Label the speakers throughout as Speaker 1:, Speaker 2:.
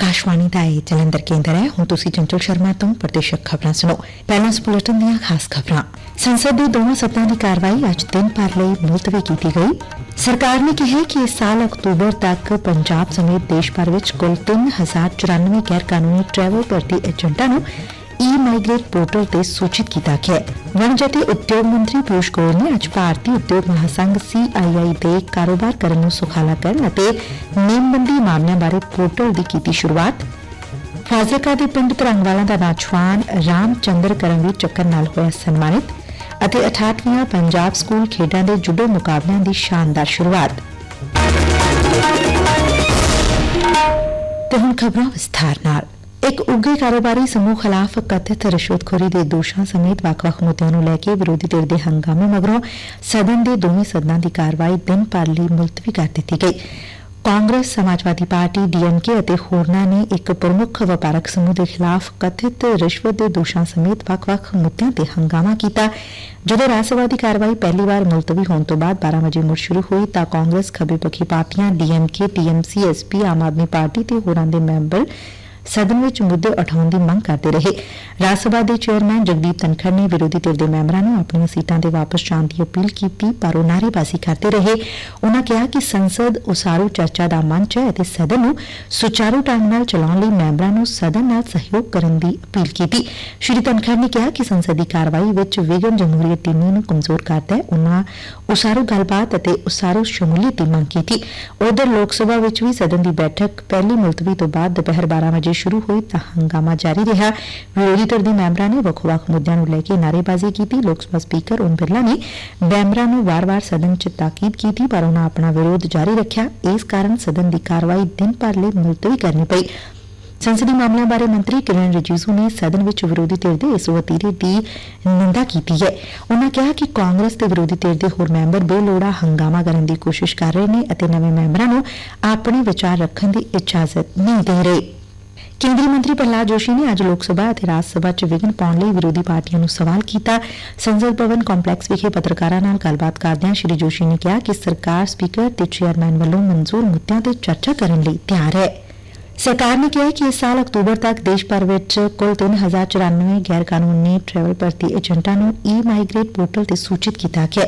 Speaker 1: ਆਕਾਸ਼ਵਾਣੀ ਦਾ ਇਹ ਜਲੰਧਰ ਕੇਂਦਰ ਹੈ। ਹੁਣ ਤੁਸੀਂ ਚੰਚਲ ਸ਼ਰਮਾ ਤੋਂ ਪ੍ਰਤੀਸ਼ਕ ਖਬਰਾਂ ਸੁਣੋ। ਪਹਿਲਾਂ ਇਸ ਦੀਆਂ ਖਾਸ ਖਬਰਾਂ। ਸੰਸਦ ਦੀ ਦੋਵਾਂ ਸਦਨਾਂ ਦੀ ਕਾਰਵਾਈ ਅੱਜ ਦਿਨ ਭਰ ਲਈ ਮੁਲਤਵੀ ਕੀਤੀ ਗਈ। ਸਰਕਾਰ ਨੇ ਕਿਹਾ ਕਿ ਇਸ ਸਾਲ ਅਕਤੂਬਰ ਤੱਕ ਪੰਜਾਬ ਸਮੇਤ ਦੇਸ਼ ਭਰ ਵਿੱਚ ਕੁੱਲ 3094 ਗੈਰ ਕਾਨੂੰਨੀ ਟਰੈਵਲ ਭਰਤੀ ਏਜੰਟਾਂ ਨੂੰ ਈ ਮਾਈਗ੍ਰੇਟ ਪੋਰਟਲ ਤੇ ਸੂਚਿਤ ਕੀਤਾ ਗਿਆ ਹੈ। ਵਣਜ ਅਤੇ ਉਦਯੋਗ ਮੰਤਰੀ ਪਿਊਸ਼ ਗੋਇਲ ਨੇ ਅੱਜ ਭਾਰਤੀ ਉਦਯੋਗ ਮਹਾਸੰਘ ਸੀਆਈਆਈ ਦੇ ਕਾਰੋਬਾਰ ਕਰਨ ਨੂੰ ਸੁਖਾਲਾ ਕਰਨ ਅਤੇ ਨੇਮਬੰਦੀ ਮਾਮਲਿਆਂ ਬਾਰੇ ਪੋਰਟਲ ਦੀ ਕੀਤੀ ਸ਼ੁਰੂਆਤ। ਫਾਜ਼ਿਲਕਾ ਦੇ ਪਿੰਡ ਤਰੰਗਵਾਲਾ ਦਾ ਨੌਜਵਾਨ ਰਾਮ ਚੰਦਰ ਕਰਮਵੀਰ ਚੱਕਰ ਨਾਲ ਹੋਇਆ ਸਨਮਾਨਿਤ ਅਤੇ 68ਵੀਆਂ ਪੰਜਾਬ ਸਕੂਲ ਖੇਡਾਂ ਦੇ ਜੁਡੋ ਮੁਕਾਬਲਿਆਂ ਦੀ ਸ਼ਾਨਦਾਰ ਸ਼ੁਰੂਆਤ। ਤੇ ਹੁਣ ਖਬਰਾਂ ਵਿਸਥਾਰ ਨਾਲ। ਇੱਕ ਉੱਘੇ ਕਾਰੋਬਾਰੀ ਸਮੂਹ ਖਿਲਾਫ ਕਥਿਤ ਰਿਸ਼ਵਤਖੋਰੀ ਦੇ ਦੋਸ਼ਾਂ ਸਮੇਤ ਵੱਖ-ਵੱਖ ਮੁੱਦਿਆਂ ਨੂੰ ਲੈ ਕੇ ਵਿਰੋਧੀ ਧਿਰ ਦੇ ਹੰਗਾਮੇ ਮਗਰੋਂ ਸਦਨ ਦੇ ਦੋਵੇਂ ਸਦਨਾਂ ਦੀ ਕਾਰਵਾਈ ਦਿਨ ਭਰ ਲਈ ਮੁਲਤਵੀ ਕਰ ਦਿੱਤੀ ਗਈ। ਕਾਂਗਰਸ, ਸਮਾਜਵਾਦੀ ਪਾਰਟੀ ਡੀਐਮਕੇ ਅਤੇ ਹੋਰਨਾਂ ਨੇ ਇੱਕ ਪ੍ਰਮੁੱਖ ਵਪਾਰਕ ਸਮੂਹ ਦੇ ਖਿਲਾਫ ਕਥਿਤ ਰਿਸ਼ਵਤ ਦੇ ਦੋਸ਼ਾਂ ਸਮੇਤ ਵੱਖ-ਵੱਖ ਮੁੱਦਿਆਂ ਤੇ ਹੰਗਾਮਾ ਕੀਤਾ। ਜਦੋਂ ਰਾਜ ਸਭਾ ਦੀ ਕਾਰਵਾਈ ਪਹਿਲੀ ਵਾਰ ਮੁਲਤਵੀ ਹੋਣ ਤੋਂ ਬਾਅਦ 12 ਵਜੇ ਮੁੜ ਸ਼ੁਰੂ ਹੋਈ ਤਾਂ ਕਾਂਗਰਸ ਖੱਬੇ ਪੱਖੀ ਪਾਰਟੀਆਂ DMK TMC SP Aam Aadmi party ਤੇ ਹੋਰਾਂ ਦੇ ਮੈਂਬਰ ਸਦਨ ਵਿੱਚ ਮੁੱਦੇ ਉਠਾਉਣ ਦੀ ਮੰਗ ਕਰਦੇ ਰਹੇ। ਰਾਜ ਸਭਾ ਦੇ ਚੇਅਰਮੈਨ ਜਗਦੀਪ ਧਨਖੜ ਨੇ ਵਿਰੋਧੀ ਧਿਰ ਦੇ ਮੈਂਬਰਾਂ ਨੂੰ ਆਪਣੀਆਂ ਸੀਟਾਂ ਤੇ ਵਾਪਸ ਜਾਣ ਦੀ ਅਪੀਲ ਕੀਤੀ, ਪਰ ਉਹ ਨਾਅਰੇਬਾਜ਼ੀ ਕਰਦੇ ਰਹੇ। ਉਹਨਾਂ ਕਿਹਾ ਕਿ ਸੰਸਦ ਉਸਾਰੂ ਚਰਚਾ ਦਾ ਮੰਚ ਹੈ ਅਤੇ ਸਦਨ ਨੂੰ ਸੁਚਾਰੂ ਢੰਗ ਨਾਲ ਚਲਾਉਣ ਲਈ ਮੈਂਬਰਾਂ ਨੂੰ ਸਦਨ ਨਾਲ ਸਹਿਯੋਗ ਕਰਨ ਦੀ ਅਪੀਲ ਕੀਤੀ। ਸ਼੍ਰੀ ਧਨਖੜ ਨੇ ਕਿਹਾ ਕਿ ਸੰਸਦ ਦੀ ਕਾਰਵਾਈ ਵਿੱਚ ਵਿਗਨ ਜਮਹੂਰੀਅਤ ਦੀ ਨੀਂਹ ਨੂੰ ਕਮਜ਼ੋਰ ਕਰਦਾ ਹੈ। ਉਹਨਾਂ ਉਸਾਰੂ ਗੱਲਬਾਤ ਅਤੇ ਉਸਾਰੂ ਸ਼ਮੂਲੀਅਤ ਦੀ ਮੰਗ ਕੀਤੀ। ਉਧਰ ਲੋਕ ਸਭਾ ਵਿੱਚ ਵੀ ਸਦਨ ਦੀ ਬੈਠਕ ਪਹਿਲੀ ਮੁਲਤਵੀ ਤੋਂ ਬਾਅਦ ਦੁਪਹਿਰ 12 ਵਜੇ ਸ਼ੁਰੂ ਹੋਈ ਤਾਂ ਹੰਗਾਮਾ ਜਾਰੀ ਰਿਹਾ। ਵਿਰੋਧੀ ਧਿਰ ਦੇ ਮੈਂਬਰਾਂ ਨੇ ਵੱਖ-ਵੱਖ ਮੁੱਦਿਆਂ ਨੂੰ ਲੈ ਕੇ ਨਾਅਰੇਬਾਜ਼ੀ ਕੀਤੀ। ਲੋਕ ਸਭਾ ਸਪੀਕਰ ਓਮ ਬਿਰਲਾ ਨੇ ਮੈਂਬਰਾਂ ਨੂੰ ਵਾਰ-ਵਾਰ ਸਦਨ 'ਚ ਤਾਕੀਦ ਕੀਤੀ, ਪਰ ਉਹਨਾਂ ਆਪਣਾ ਵਿਰੋਧ ਜਾਰੀ ਰੱਖਿਆ। ਇਸ ਕਾਰਨ ਸਦਨ ਦੀ ਕਾਰਵਾਈ ਦਿਨ ਭਰ ਲਈ ਮੁਲਤਵੀ ਕਰਨੀ ਪਈ। ਸੰਸਦੀ ਮਾਮਲਿਆਂ ਬਾਰੇ ਮੰਤਰੀ ਕਿਰਨ ਰਿਜੀਜੂ ਨੇ ਸਦਨ ਵਿੱਚ ਵਿਰੋਧੀ ਧਿਰ ਦੇ ਇਸ ਵਤੀਰੇ ਦੀ ਨਿੰਦਾ ਕੀਤੀ ਹੈ। ਉਹਨਾਂ ਕਿਹਾ ਕਿ ਕਾਂਗਰਸ ਤੇ ਵਿਰੋਧੀ ਧਿਰ ਦੇ ਹੋਰ ਮੈਂਬਰ ਬੇਲੋੜਾ ਹੰਗਾਮਾ ਕਰਨ ਦੀ ਕੋਸ਼ਿਸ਼ ਕਰ ਰਹੇ ਨੇ ਅਤੇ ਨਵੇਂ ਮੈਂਬਰਾਂ ਨੂੰ ਆਪਣੇ ਵਿਚਾਰ ਰੱਖਣ ਦੀ ਇਜਾਜ਼ਤ ਨਹੀਂ ਦੇ ਰਹੇ। ਕੇਂਦਰੀ ਮੰਤਰੀ ਪ੍ਰਹਲਾਦ ਜੋਸ਼ੀ ਨੇ ਅੱਜ ਲੋਕ ਸਭਾ ਅਤੇ ਰਾਜ ਸਭਾ 'ਚ ਵਿਘਨ ਪਾਉਣ ਲਈ ਵਿਰੋਧੀ ਪਾਰਟੀਆਂ ਨੂੰ ਸਵਾਲ ਕੀਤਾ। ਸੰਸਦ ਭਵਨ ਕੰਪਲੈਕਸ ਵਿਖੇ ਪੱਤਰਕਾਰਾਂ ਨਾਲ ਗੱਲਬਾਤ ਕਰਦਿਆਂ ਸ਼੍ਰੀ ਜੋਸ਼ੀ ਨੇ ਕਿਹਾ ਕਿ ਸਰਕਾਰ ਸਪੀਕਰ ਤੇ ਚੇਅਰਮੈਨ ਵੱਲੋਂ ਮਨਜ਼ੂਰ ਮੁੱਦਿਆਂ ਤੇ ਚਰਚਾ ਕਰਨ ਲਈ ਤਿਆਰ ਹੈ। ਸਰਕਾਰ ਨੇ ਕਿਹਾ ਕਿ ਇਸ ਸਾਲ ਅਕਤੂਬਰ ਤੱਕ ਦੇਸ਼ ਭਰ ਵਿੱਚ ਕੁੱਲ 3094 ਗੈਰ ਕਾਨੂੰਨੀ ਟਰੈਵਲ ਭਰਤੀ ਏਜੰਟਾਂ ਨੂੰ ਈ ਮਾਈਗ੍ਰੇਟ ਪੋਰਟਲ ਤੇ ਸੂਚਿਤ ਕੀਤਾ ਗਿਆ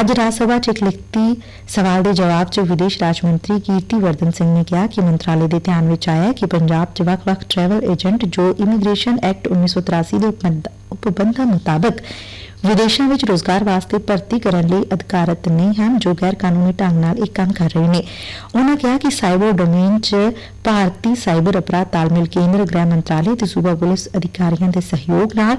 Speaker 1: ਅੱਜ ਰਾਜ ਸਭਾ 'ਚ ਇੱਕ ਲਿਖਤੀ ਸਵਾਲ ਦੇ ਜਵਾਬ 'ਚ ਵਿਦੇਸ਼ ਰਾਜ ਮੰਤਰੀ ਕੀਰਤੀ ਵਰਧਨ ਸਿੰਘ ਨੇ ਕਿਹਾ ਕਿ ਮੰਤਰਾਲੇ ਦੇ ਧਿਆਨ ਵਿੱਚ ਆਇਆ ਹੈ ਕਿ ਪੰਜਾਬ 'ਚ ਵੱਖ-ਵੱਖ ਟਰੈਵਲ ਏਜੰਟ ਜੋ ਇਮੀਗ੍ਰੇਸ਼ਨ ਐਕਟ 1983 ਦੇ ਉਪਬੰਧਾਂ ਮੁਤਾਬਕ ਵਿਦੇਸ਼ਾਂ ਵਿੱਚ ਰੋਜ਼ਗਾਰ ਵਾਸਤੇ ਭਰਤੀ ਕਰਨ ਲਈ ਅਧਿਕਾਰਤ ਨਹੀਂ ਹਨ, ਜੋ ਗੈਰ ਕਾਨੂੰਨੀ ਢੰਗ ਨਾਲ ਇਹ ਕੰਮ ਕਰ ਰਹੇ ਨੇ। ਉਹਨਾਂ ਕਿਹਾ ਕਿ ਸਾਈਬਰ ਡੋਮੇਨ 'ਚ ਭਾਰਤੀ ਸਾਈਬਰ ਅਪਰਾਧ ਤਾਲਮੇਲ ਕੇਂਦਰ, ਗ੍ਰਹਿ ਮੰਤਰਾਲੇ ਤੇ ਸੂਬਾ ਪੁਲਿਸ ਅਧਿਕਾਰੀਆਂ ਦੇ ਸਹਿਯੋਗ ਨਾਲ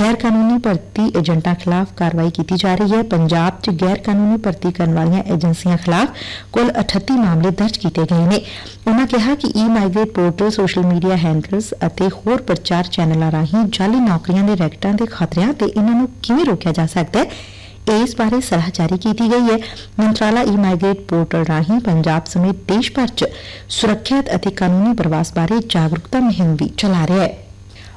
Speaker 1: ਗੈਰ ਕਾਨੂੰਨੀ ਭਰਤੀ ਏਜੰਟਾਂ ਖਿਲਾਫ ਕਾਰਵਾਈ ਕੀਤੀ ਜਾ ਰਹੀ ਹੈ। ਪੰਜਾਬ 'ਚ ਗੈਰ ਕਾਨੂੰਨੀ ਭਰਤੀ ਕਰਨ ਵਾਲੀਆਂ ਏਜੰਸੀਆਂ ਖਿਲਾਫ ਕੁੱਲ 38 ਮਾਮਲੇ ਦਰਜ ਕੀਤੇ ਗਏ ਨੇ। ਉਹਨਾਂ ਕਿਹਾ ਕਿ e migrate portal, social media handlers ਅਤੇ ਹੋਰ ਪ੍ਰਚਾਰ ਚੈਨਲਾਂ ਰਾਹੀਂ ਜਾਲੀ ਨੌਕਰੀਆਂ ਦੇ ਰੈਕਟਾਂ ਦੇ ਖਤਰਿਆਂ ਤੇ ਇਹਨਾਂ ਨੂੰ ਕਿਵੇਂ ਰੋਕਿਆ ਜਾ ਸਕਦਾ ਹੈ, ਇਸ ਬਾਰੇ ਸਲਾਹ ਜਾਰੀ ਕੀਤੀ ਗਈ ਹੈ। ਮੰਤਰਾਲਾ ਈ ਮਾਈਗ੍ਰੇਟ ਪੋਰਟਲ ਰਾਹੀਂ ਪੰਜਾਬ ਸਮੇਤ ਦੇਸ਼ ਭਰ 'ਚ ਸੁਰੱਖਿਅਤ ਅਤੇ ਕਾਨੂੰਨੀ ਪ੍ਰਵਾਸ ਬਾਰੇ ਜਾਗਰੂਕਤਾ ਮੁਹਿੰਮ ਵੀ ਚਲਾ ਰਿਹਾ ਹੈ।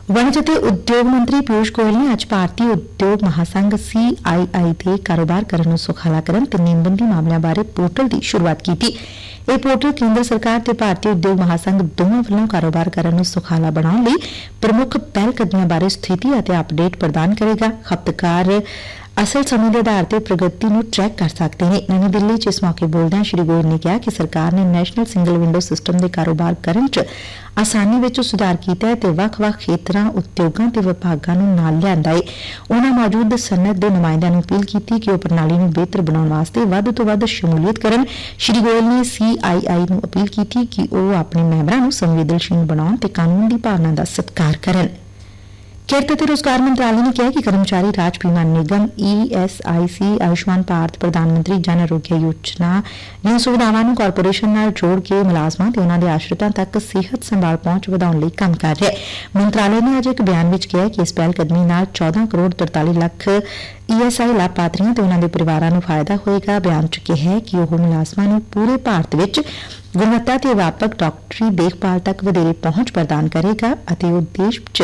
Speaker 1: ਵਣਜ ਅਤੇ ਉਦਯੋਗ ਮੰਤਰੀ ਪਿਊਸ਼ ਗੋਇਲ ਨੇ ਅੱਜ ਭਾਰਤੀ ਉਦਯੋਗ ਮਹਾਸੰਘ ਸੀਆਈਆਈ ਦੇ ਕਾਰੋਬਾਰ ਕਰਨ ਨੂੰ ਸੁਖਾਲਾ ਕਰਨ ਤੇ ਨੇਮਬੰਦੀ ਮਾਮਲਿਆਂ ਬਾਰੇ ਪੋਰਟਲ ਦੀ ਸ਼ੁਰੂਆਤ ਕੀਤੀ। ਇਹ ਪੋਰਟਲ ਕੇਂਦਰ ਸਰਕਾਰ ਤੇ ਭਾਰਤੀ ਉਦਯੋਗ ਮਹਾਸੰਘ ਦੋਵਾਂ ਵੱਲੋਂ ਕਾਰੋਬਾਰ ਕਰਨ ਨੂੰ ਸੁਖਾਲਾ ਬਣਾਉਣ ਲਈ ਪ੍ਰਮੁੱਖ ਪਹਿਲ ਕਦਮੀਆਂ ਬਾਰੇ ਸਥਿਤੀ ਅਤੇ ਅਪਡੇਟ ਪ੍ਰਦਾਨ ਕਰੇਗਾ। ਖਪਤਕਾਰ ਅਸਲ ਸਮੇਂ ਦੇ ਆਧਾਰ ਤੇ ਪ੍ਰਗਤੀ ਨੂੰ ਟਰੈਕ ਕਰ ਸਕਦੇ ਨੇ। ਨਵੀਂ ਦਿੱਲੀ 'ਚ ਇਸ ਮੌਕੇ ਬੋਲਦਿਆਂ ਸ਼੍ਰੀ ਗੋਇਲ ਨੇ ਕਿਹਾ ਕਿ ਸਰਕਾਰ ਨੇ ਨੈਸ਼ਨਲ ਸਿੰਗਲ ਵਿੰਡੋ ਸਿਸਟਮ ਦੇ ਕਾਰੋਬਾਰ ਕਰਨ 'ਚ ਆਸਾਨੀ ਵਿੱਚ ਸੁਧਾਰ ਕੀਤਾ ਹੈ ਤੇ ਵੱਖ-ਵੱਖ ਖੇਤਰਾਂ, ਉਦਯੋਗਾਂ ਤੇ ਵਿਭਾਗਾਂ ਨੂੰ ਨਾਲ ਲਿਆਂਦਾ ਹੈ ਉਹਨਾਂ ਮੌਜੂਦ ਸਨਅਤ ਦੇ ਨੁਮਾਇੰਦਿਆਂ ਨੂੰ ਅਪੀਲ ਕੀਤੀ ਕਿ ਉਹ ਪ੍ਰਣਾਲੀ ਨੂੰ ਬਿਹਤਰ ਬਣਾਉਣ ਵਾਸਤੇ ਵੱਧ ਤੋਂ ਵੱਧ ਸ਼ਮੂਲੀਅਤ ਕਰਨ। ਸ਼੍ਰੀ ਗੋਇਲ ਨੇ ਸੀਆਈਆਈ ਨੂੰ ਅਪੀਲ ਕੀਤੀ ਕਿ ਉਹ ਆਪਣੇ ਮੈਂਬਰਾਂ ਨੂੰ ਸੰਵੇਦਨਸ਼ੀਲ ਬਣਾਉਣ ਤੇ ਕਾਨੂੰਨ ਦੀ ਭਾਵਨਾ ਦਾ ਸਤਿਕਾਰ ਕਰਨ। ਕਿਰਤ ਅਤੇ ਰੋਜ਼ਗਾਰ ਮੰਤਰਾਲੇ ਨੇ ਕਿਹਾ ਕਿ ਕਰਮਚਾਰੀ ਰਾਜ ਬੀਮਾ ਨਿਗਮ ਈਐਸਆਈਸੀ ਆਯੁਸ਼ਮਾਨ ਭਾਰਤ ਪ੍ਰਧਾਨ ਮੰਤਰੀ ਜਨ ਆਰੋਗਿਆ ਯੋਜਨਾ ਦੀਆਂ ਸੁਵਿਧਾਵਾਂ ਨੂੰ ਕਾਰਪੋਰੇਸ਼ਨ ਨਾਲ ਜੋੜ ਕੇ ਮੁਲਾਜ਼ਮਾਂ ਤੇ ਉਹਨਾਂ ਦੇ ਆਸ਼ਰਿਤਾਂ ਤੱਕ ਸਿਹਤ ਸੰਭਾਲ ਪਹੁੰਚ ਵਧਾਉਣ ਲਈ ਕੰਮ ਕਰ ਰਿਹਾ ਹੈ। ਮੰਤਰਾਲੇ ਨੇ ਅੱਜ ਇੱਕ ਬਿਆਨ ਵਿੱਚ ਕਿਹਾ ਕਿ ਇਸ ਪਹਿਲ ਕਦਮੀ ਨਾਲ 14 ਕਰੋੜ 43 ਲੱਖ ਈਐਸਆਈ ਲਾਭਪਾਤਰੀਆਂ ਤੇ ਉਹਨਾਂ ਦੇ ਪਰਿਵਾਰਾਂ ਨੂੰ ਫਾਇਦਾ ਹੋਏਗਾ। ਬਿਆਨ 'ਚ ਕਿਹਾ ਕਿ ਉਹ ਮੁਲਾਜ਼ਮਾਂ ਨੂੰ ਪੂਰੇ ਭਾਰਤ ਵਿੱਚ ਗੁਣਵੱਤਾ ਤੇ ਵਿਆਪਕ ਡਾਕਟਰੀ ਦੇਖਭਾਲ ਤੱਕ ਵਧੇਰੇ ਪਹੁੰਚ ਪ੍ਰਦਾਨ ਕਰੇਗਾ ਅਤੇ ਉਹ ਦੇਸ਼ 'ਚ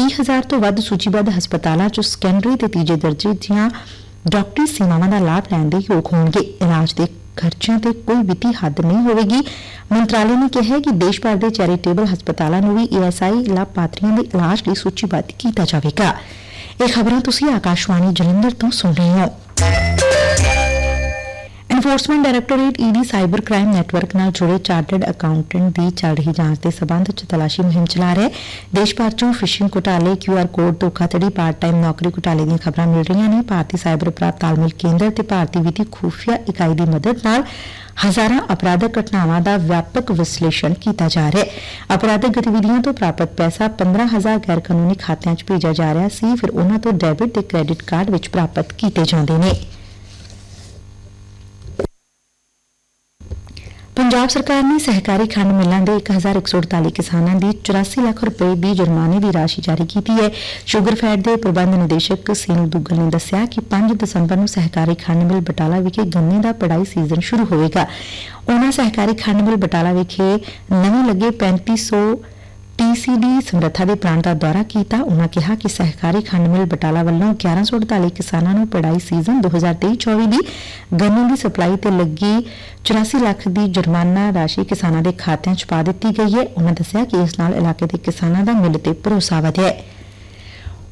Speaker 1: 30000 ਤੋਂ ਵੱਧ ਸੂਚੀਬੱਧ ਹਸਪਤਾਲਾਂ 'ਚ ਸੈਕੰਡਰੀ ਤੇ ਤੀਜੇ ਦਰਜੇ ਦੀਆਂ ਡਾਕਟਰੀ ਸੇਵਾਵਾਂ ਦਾ ਲਾਭ ਲੈਣ ਦੇ ਯੋਗ ਹੋਣਗੇ। ਇਲਾਜ ਦੇ ਖਰਚਿਆਂ ਤੇ ਕੋਈ ਵਿੱਤੀ ਹੱਦ ਨਹੀਂ ਹੋਵੇਗੀ। ਮੰਤਰਾਲੇ ਨੇ ਕਿਹਾ ਹੈ ਕਿ ਦੇਸ਼ ਭਰ ਦੇ ਚੈਰੀਟੇਬਲ ਹਸਪਤਾਲਾਂ ਨੂੰ ਵੀ ਈਐਸਆਈ ਲਾਭਪਾਤਰੀਆਂ ਦੇ ਇਲਾਜ ਲਈ ਸੂਚੀਬੱਧ ਕੀਤਾ ਜਾਵੇਗਾ। ਇਹ ਖਬਰਾਂ ਤੁਸੀਂ ਆਕਾਸ਼ਵਾਣੀ ਜਲੰਧਰ ਤੋਂ ਸੁਣ ਰਹੇ ਹੋ। Enforcement directorate ED cyber crime network ਨਾਲ ਜੁੜੇ ਚਾਰਟਰਡ ਅਕਾਊਂਟੈਂਟ ਦੀ ਚੱਲ ਰਹੀ ਜਾਂਚ ਦੇ ਸਬੰਧ ਚ ਤਲਾਸ਼ੀ ਮੁਹਿੰਮ ਚਲਾ ਰਿਹਾ। ਹੈ ਦੇਸ਼ ਭਰ ਚੋਂ ਫਿਸ਼ਿੰਗ ਘੁਟਾਲੇ ਕਿਊਆਰ ਕੋਡ ਧੋਖਾਧੜੀ ਪਾਰਟ ਟਾਈਮ ਨੌਕਰੀ ਘੁਟਾਲੇ ਦੀਆਂ ਖਬਰਾਂ ਮਿਲ ਰਹੀਆਂ ਨੇ। ਭਾਰਤੀ ਸਾਈਬਰ ਅਪਰਾਧ ਤਾਲਮੇਲ ਕੇਂਦਰ ਤੇ ਭਾਰਤੀ ਵਿੱਤੀ ਖੂਫੀਆ ਇਕਾਈ ਦੀ ਮਦਦ ਨਾਲ ਹਜ਼ਾਰਾਂ ਅਪਰਾਧਕ ਘਟਨਾਵਾਂ ਦਾ ਵਿਆਪਕ ਵਿਸ਼ਲੇਸ਼ਣ ਕੀਤਾ ਜਾ ਰਿਹਾ ਹੈ। ਅਪਰਾਧਕ ਗਤੀਵਿਧੀਆਂ ਤੋਂ ਪ੍ਰਾਪਤ ਪੈਸਾ 15000 ਗੈਰ ਕਾਨੂੰਨੀ ਖਾਤਿਆਂ 'ਚ ਭੇਜਿਆ ਜਾ ਰਿਹਾ ਸੀ। ਫਿਰ ਉਹਨਾਂ ਤੋਂ ਡੈਬਿਟ ਤੇ ਕ੍ਰੈਡਿਟ ਕਾਰਡ ਵਿੱਚ ਪ੍ਰਾਪਤ ਕੀਤੇ ਜਾਂਦੇ ਨੇ। ਪੰਜਾਬ ਸਰਕਾਰ ਨੇ ਸਹਿਕਾਰੀ ਖੰਡ ਮਿੱਲਾਂ ਦੇ 1148 ਕਿਸਾਨਾਂ ਦੀ 84 ਲੱਖ ਰੁਪਏ ਦੀ ਜੁਰਮਾਨੇ ਦੀ ਰਾਸ਼ੀ ਜਾਰੀ ਕੀਤੀ ਹੈ। ਸ਼ੂਗਰਫੈਡ ਦੇ ਪ੍ਰਬੰਧ ਨਿਦੇਸ਼ਕ ਸੀਨੂ ਦੁੱਗਲ ਨੇ ਦੱਸਿਆ ਕਿ 5 ਦਸੰਬਰ ਨੂੰ ਸਹਿਕਾਰੀ ਖੰਡ ਮਿੱਲ ਬਟਾਲਾ ਵਿਖੇ ਗੰਨੇ ਦਾ ਪੜਾਈ ਸੀਜ਼ਨ ਸ਼ੁਰੂ ਹੋਵੇਗਾ। ਉਹਨਾਂ ਸਹਿਕਾਰੀ ਖੰਡ ਮਿੱਲ ਬਟਾਲਾ ਵਿਖੇ ਨਵੇਂ ਲੱਗੇ 3500 ਟੀਸੀਡੀ ਸਮਰੱਥਾ ਦੇ ਪਲਾਂਟ ਦਾ ਦੌਰਾ ਕੀਤਾ ਉਹਨਾਂ ਕਿਹਾ ਕਿ ਸਹਿਕਾਰੀ ਖੰਡ ਮਿਲ ਬਟਾਲਾ ਵੱਲੋਂ 1148 ਕਿਸਾਨਾਂ ਨੂੰ ਪੜਾਈ ਸੀਜ਼ਨ 2023-24 ਦੀ ਗੰਨੇ ਦੀ ਸਪਲਾਈ ਤੇ ਲੱਗੀ 84 ਲੱਖ ਦੀ ਜੁਰਮਾਨਾ ਰਾਸ਼ੀ ਕਿਸਾਨਾਂ ਦੇ ਖਾਤਿਆਂ 'ਚ ਪਾ ਦਿੱਤੀ ਗਈ ਹੈ। ਉਹਨਾਂ ਦੱਸਿਆ ਕਿ ਇਸ ਨਾਲ ਇਲਾਕੇ ਦੇ ਕਿਸਾਨਾਂ ਦਾ ਮਿਲ ਤੇ ਭਰੋਸਾ ਵਧਿਆ ਹੈ।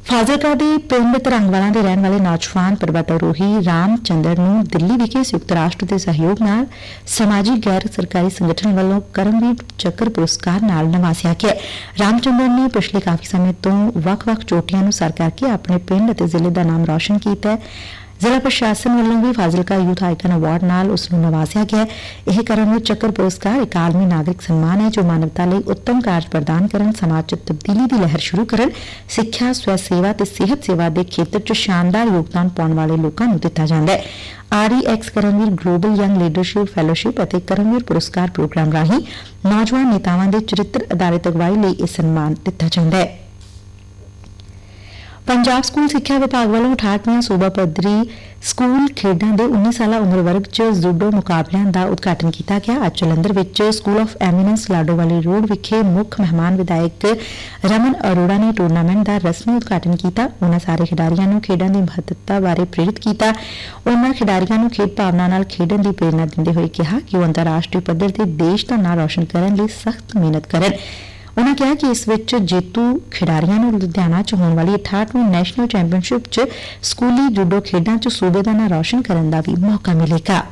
Speaker 1: ਫਾਜ਼ਿਲਕਾ ਦੇ ਪਿੰਡ ਤਰੰਗਵਾਲਾ ਦੇ ਰਹਿਣ ਵਾਲੇ ਨੌਜਵਾਨ ਪਰਬਤਾਰੋਹੀ ਰਾਮ ਚੰਦਰ ਨੂੰ ਦਿੱਲੀ ਵਿਖੇ ਸੰਯੁਕਤ ਰਾਸ਼ਟਰ ਦੇ ਸਹਿਯੋਗ ਨਾਲ ਸਮਾਜਿਕ ਗੈਰ ਸਰਕਾਰੀ ਸੰਗਠਨ ਵੱਲੋਂ ਕਰਮਵੀਰ ਚੱਕਰ ਪੁਰਸਕਾਰ ਨਾਲ ਨਵਾਜ਼ਿਆ ਗਿਆ ਰਾਮ ਚੰਦਰ ਨੇ ਪਿਛਲੇ ਕਾਫੀ ਸਮੇਂ ਤੋਂ ਵੱਖ-ਵੱਖ ਚੋਟੀਆਂ ਨੂੰ ਸਰ ਕਰਕੇ ਆਪਣੇ ਪਿੰਡ ਅਤੇ ਜ਼ਿਲ੍ਹੇ ਦਾ ਨਾਮ ਰੌਸ਼ਨ ਕੀਤਾ ਹੈ। ਜ਼ਿਲ੍ਹਾ ਪ੍ਰਸ਼ਾਸਨ ਵੱਲੋਂ ਵੀ ਫਾਜ਼ਿਲਕਾ ਯੂਥ ਆਈਕਨ ਅਵਾਰਡ ਨਾਲ ਉਸ ਨੂੰ ਨਵਾਜ਼ਿਆ ਗਿਆ ਹੈ। ਇਹ ਕਰਮਵੀਰ ਚੱਕਰ ਪੁਰਸਕਾਰ, ਇੱਕ ਆਲਮੀ ਨਾਗਰਿਕ ਸਨਮਾਨ ਹੈ, ਜੋ ਮਾਨਵਤਾ ਲਈ ਉੱਤਮ ਕਾਰਜ ਪ੍ਰਦਾਨ ਕਰਨ, ਸਮਾਜ 'ਚ ਤਬਦੀਲੀ ਦੀ ਲਹਿਰ ਸ਼ੁਰੂ ਕਰਨ, ਸਿੱਖਿਆ, ਸਵੈ ਸੇਵਾ ਤੇ ਸਿਹਤ ਸੇਵਾ ਦੇ ਖੇਤਰ 'ਚ ਸ਼ਾਨਦਾਰ ਯੋਗਦਾਨ ਪਾਉਣ ਵਾਲੇ ਲੋਕਾਂ ਨੂੰ ਦਿੱਤਾ ਜਾਂਦਾ ਹੈ REX Karmaveer global young leadership fellowship ਅਤੇ ਕਰਮਵੀਰ ਪੁਰਸਕਾਰ ਪ੍ਰੋਗਰਾਮ ਰਾਹੀਂ ਨੌਜਵਾਨ ਨੇਤਾਵਾਂ ਦੇ ਚਰਿੱਤਰ ਆਧਾਰਿਤ ਅਗਵਾਈ ਲਈ ਇਹ ਸਨਮਾਨ ਦਿੱਤਾ ਜਾਂਦਾ ਹੈ ਪੰਜਾਬ ਸਕੂਲ ਸਿੱਖਿਆ ਵਿਭਾਗ ਵੱਲੋਂ 68ਵੀਂ ਸੂਬਾ ਪੱਧਰੀ ਸਕੂਲ ਖੇਡਾਂ ਦੇ 19 ਸਾਲਾ ਉਮਰ ਵਰਗ 'ਚ ਜੂਡੋ ਮੁਕਾਬਲਿਆਂ ਦਾ ਉਦਘਾਟਨ ਕੀਤਾ ਗਿਆ। ਅੱਜ ਜਲੰਧਰ ਵਿੱਚ school of eminence Ladowali road ਵਿਖੇ ਮੁੱਖ ਮਹਿਮਾਨ ਵਿਧਾਇਕ ਰਮਨ ਅਰੋੜਾ ਨੇ ਟੂਰਨਾਮੈਂਟ ਦਾ ਰਸਮੀ ਉਦਘਾਟਨ ਕੀਤਾ। ਉਹਨਾਂ ਸਾਰੇ ਖਿਡਾਰੀਆਂ ਨੂੰ ਖੇਡਾਂ ਦੀ ਮਹੱਤਤਾ ਬਾਰੇ ਪ੍ਰੇਰਿਤ ਕੀਤਾ। ਉਹਨਾਂ ਖਿਡਾਰੀਆਂ ਨੂੰ ਖੇਡ ਭਾਵਨਾ ਨਾਲ ਖੇਡਣ ਦੀ ਪ੍ਰੇਰਨਾ ਦਿੰਦੇ ਹੋਏ ਕਿਹਾ ਕਿ ਉਹ ਅੰਤਰਰਾਸ਼ਟਰੀ ਪੱਧਰ ਤੇ ਦੇਸ਼ ਦਾ ਨਾਂ ਰੌਸ਼ਨ ਕਰਨ ਲਈ ਸਖਤ ਮਿਹਨਤ ਕਰਨ। ਉਨ੍ਹਾਂ ਕਿਹਾ ਕਿ ਇਸ ਵਿੱਚ ਜੇਤੂ ਖਿਡਾਰੀਆਂ ਨੂੰ ਲੁਧਿਆਣਾ 'ਚ ਹੋਣ ਵਾਲੀ 68ਵੀਂ ਨੈਸ਼ਨਲ ਚੈਂਪੀਅਨਸ਼ਿਪ 'ਚ ਸਕੂਲੀ ਜੂਡੋ ਖੇਡਾਂ 'ਚ ਸੂਬੇ ਦਾ ਨਾਂ ਰੌਸ਼ਨ ਕਰਨ ਦਾ ਵੀ ਮੌਕਾ ਮਿਲੇਗਾ।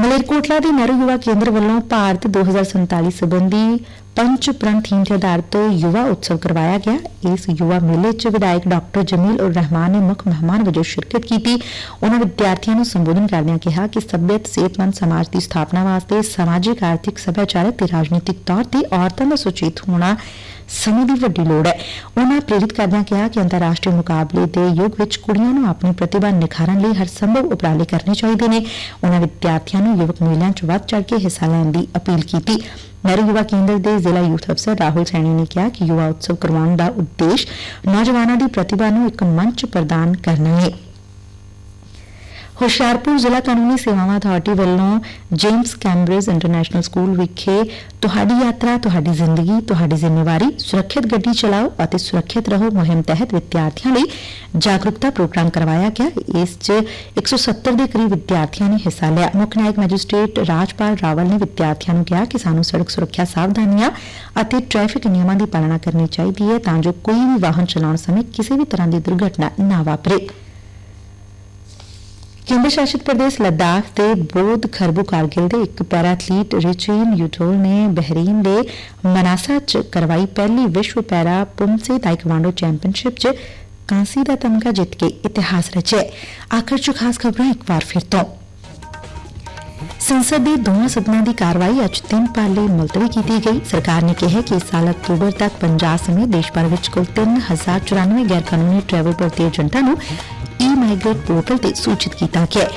Speaker 1: ਮਲੇਰਕੋਟਲਾ ਦੇ ਨਹਿਰੂ ਯੁਵਾ ਕੇਂਦਰ ਵੱਲੋਂ ਭਾਰਤ 2047 ਸੰਬੰਧੀ ਪੰਚ ਪ੍ਰਣ ਥੀਮ ਤੇ ਆਧਾਰਿਤ ਯੁਵਾ ਉਤਸਵ ਕਰਵਾਇਆ ਗਿਆ। ਇਸ ਯੁਵਾ ਮੇਲੇ 'ਚ ਵਿਧਾਇਕ ਡਾਕਟਰ ਜਮੀਲ ਉਰ ਰਹਿਮਾਨ ਨੇ ਮੁੱਖ ਮਹਿਮਾਨ ਵਜੋਂ ਸ਼ਿਰਕਤ ਕੀਤੀ। ਉਹਨਾਂ ਵਿਦਿਆਰਥੀਆਂ ਨੂੰ ਸੰਬੋਧਨ ਕਰਦਿਆਂ ਕਿਹਾ ਕਿ ਸੱਭਿਅਤ, ਸਿਹਤਮੰਦ ਸਮਾਜ ਦੀ ਸਥਾਪਨਾ ਵਾਸਤੇ ਸਮਾਜਿਕ, ਆਰਥਿਕ, ਸੱਭਿਆਚਾਰਕ ਤੇ ਰਾਜਨੀਤਿਕ ਤੌਰ ਤੇ ਔਰਤਾਂ ਦਾ ਸੁਚੇਤ ਹੋਣਾ ਸਮੇਂ ਦੀ ਵੱਡੀ ਲੋੜ ਹੈ। ਉਹਨਾਂ ਪ੍ਰੇਰਿਤ ਕਰਦਿਆਂ ਕਿਹਾ ਕਿ ਅੰਤਰਰਾਸ਼ਟਰੀ ਮੁਕਾਬਲੇ ਦੇ ਯੁੱਗ ਵਿੱਚ ਕੁੜੀਆਂ ਨੂੰ ਆਪਣੀ ਪ੍ਰਤਿਭਾ ਨਿਖਾਰਨ ਲਈ ਹਰ ਸੰਭਵ ਉਪਰਾਲੇ ਕਰਨੇ ਚਾਹੀਦੇ ਨੇ। ਉਹਨਾਂ ਵਿਦਿਆਰਥੀਆਂ ਨੂੰ ਯੁਵਕ ਮੇਲਿਆਂ 'ਚ ਵੱਧ ਚੜ ਕੇ ਹਿੱਸਾ ਲੈਣ ਦੀ ਅਪੀਲ ਕੀਤੀ। ਨਹਿਰੂ ਯੁਵਾ ਕੇਂਦਰ ਦੇ ਜ਼ਿਲ੍ਹਾ ਯੂਥ ਅਫਸਰ ਰਾਹੁਲ ਸੈਣੀ ਨੇ ਕਿਹਾ ਕਿ ਯੁਵਾ ਉਤਸਵ ਕਰਵਾਉਣ ਦਾ ਉਦੇਸ਼ ਨੌਜਵਾਨਾਂ ਦੀ ਪ੍ਰਤਿਭਾ ਨੂੰ ਇੱਕ ਮੰਚ ਪ੍ਰਦਾਨ ਕਰਨਾ ਹੈ। ਹੁਸ਼ਿਆਰਪੁਰ ਜ਼ਿਲ੍ਹਾ ਕਾਨੂੰਨੀ ਸੇਵਾਵਾਂ ਅਥਾਰਟੀ ਵੱਲੋਂ ਜੇਮਸ ਕੈਂਬਰਿਜ ਇੰਟਰਨੈਸ਼ਨਲ ਸਕੂਲ ਵਿਖੇ ਤੁਹਾਡੀ ਯਾਤਰਾ, ਤੁਹਾਡੀ ਜ਼ਿੰਦਗੀ, ਤੁਹਾਡੀ ਜ਼ਿੰਮੇਵਾਰੀ ਸੁਰੱਖਿਅਤ ਗੱਡੀ ਚਲਾਓ ਅਤੇ ਸੁਰੱਖਿਅਤ ਰਹੋ ਮੁਹਿੰਮ ਤਹਿਤ ਵਿਦਿਆਰਥੀਆਂ ਲਈ ਜਾਗਰੂਕਤਾ ਪ੍ਰੋਗਰਾਮ ਕਰਵਾਇਆ ਗਿਆ। ਇਸ 'ਚ 170 ਦੇ ਕਰੀਬ ਵਿਦਿਆਰਥੀਆਂ ਨੇ ਹਿੱਸਾ ਲਿਆ। ਮੁੱਖ ਨਾਇਕ ਮੈਜਿਸਟ੍ਰੇਟ ਰਾਜਪਾਲ ਰਾਵਲ ਨੇ ਵਿਦਿਆਰਥੀਆਂ ਨੂੰ ਕਿਹਾ ਕਿ ਸਾਨੂੰ ਸੜਕ ਸੁਰੱਖਿਆ ਸਾਵਧਾਨੀਆਂ ਅਤੇ ਟ੍ਰੈਫਿਕ ਨਿਯਮਾਂ ਦੀ ਪਾਲਣਾ ਕਰਨੀ ਚਾਹੀਦੀ ਹੈ ਤਾਂ ਜੋ ਕੋਈ ਵੀ ਵਾਹਨ ਚਲਾਉਣ ਸਮੇਂ ਕਿਸੇ ਵੀ ਤਰ੍ਹਾਂ ਦੀ ਦੁਰਘਟਨਾ ਨਾ ਵਾਪਰੇ। ਕੇਂਦਰ ਸ਼ਾਸਿਤ ਪ੍ਰਦੇਸ਼, ਲਦਾਖ ਦੇ ਬੋਧ ਖਰਬੂ ਕਾਰਗਿਲ ਦੇ ਇੱਕ ਪੈਰਾਥਲੀਟ ਰਿਚਿਨ ਯੂਟੋਲ ਨੇ ਬਹਿਰੀਨ ਦੇ ਮਨਾਸਾ 'ਚ ਕਰਵਾਈ ਪਹਿਲੀ ਵਿਸ਼ਵ ਪੈਰਾ ਪੁਮਸੇ ਤਾਈਕਵਾਂਡੋ ਚੈਂਪੀਅਨਸ਼ਿਪ 'ਚ ਕਾਂਸੀ ਦਾ ਤਮਗਾ ਜਿੱਤ ਕੇ ਇਤਿਹਾਸ ਰਚਿਆ ਆਖਰ 'ਚ ਖਾਸ ਖਬਰਾਂ ਇੱਕ ਵਾਰ ਫਿਰ ਤੋਂ। ਸੰਸਦ ਦੇ ਦੋਵਾਂ ਸਦਨਾਂ ਦੀ ਕਾਰਵਾਈ ਅੱਜ ਤਿੰਨ ਪਾਰ ਲਈ ਮੁਲਤਵੀ ਕੀਤੀ ਗਈ। ਸਰਕਾਰ ਨੇ ਕਿਹਾ ਕਿ ਇਸ ਸਾਲ ਅਕਤੂਬਰ ਤੱਕ ਪੰਜਾਬ ਸਮੇਤ ਦੇਸ਼ ਭਰ ਵਿੱਚ ਕੁੱਲ 3094 ਗੈਰ ਕਾਨੂੰਨੀ ਟਰੈਵਲ ਭਰਤੀ ਏਜੰਟਾਂ ਨੂੰ ਈ ਮਾਈਗ੍ਰੇਟ ਪੋਰਟਲ ਤੇ ਸੂਚਿਤ ਕੀਤਾ ਗਿਆ ਹੈ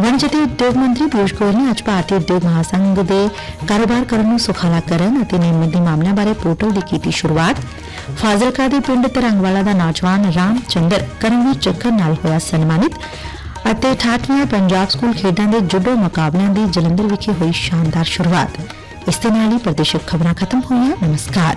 Speaker 1: ਵਣਜ ਅਤੇ ਉਦਯੋਗ ਮੰਤਰੀ ਪੀਯੂਸ਼ ਗੋਇਲ ਨੇ ਅੱਜ ਭਾਰਤੀ ਉਦਯੋਗ ਮਹਾਸੰਘ ਦੇ ਕਾਰੋਬਾਰ ਕਰਨ ਨੂੰ ਸੁਖਾਲਾ ਕਰਨ ਅਤੇ ਨਿਯਮਤ ਦੇ ਮਾਮਲਿਆਂ ਬਾਰੇ ਪੋਰਟਲ ਦੀ ਕੀਤੀ ਸ਼ੁਰੂਆਤ। ਫਾਜ਼ਿਲਕਾ ਦੇ ਪਿੰਡ ਤਰੰਗਵਾਲਾ ਦਾ ਨੌਜਵਾਨ ਰਾਮ ਚੰਦਰ ਕਰਮਵੀਰ ਚੱਕਰ ਨਾਲ ਹੋਇਆ ਸਨਮਾਨਿਤ ਅਤੇ 68ਵੀਂ ਪੰਜਾਬ ਸਕੂਲ ਖੇਡਾਂ ਦੇ ਜੁਡੋ ਮੁਕਾਬਲਿਆਂ ਦੀ ਜਲੰਧਰ ਵਿਖੇ ਹੋਈ ਸ਼ਾਨਦਾਰ ਸ਼ੁਰੂਆਤ। ਇਸ ਦੇ ਨਾਲ ਹੀ ਪ੍ਰਦੇਸ਼ਕ ਖਬਰਾਂ ਖਤਮ ਹੋਈਆਂ। ਨਮਸਕਾਰ।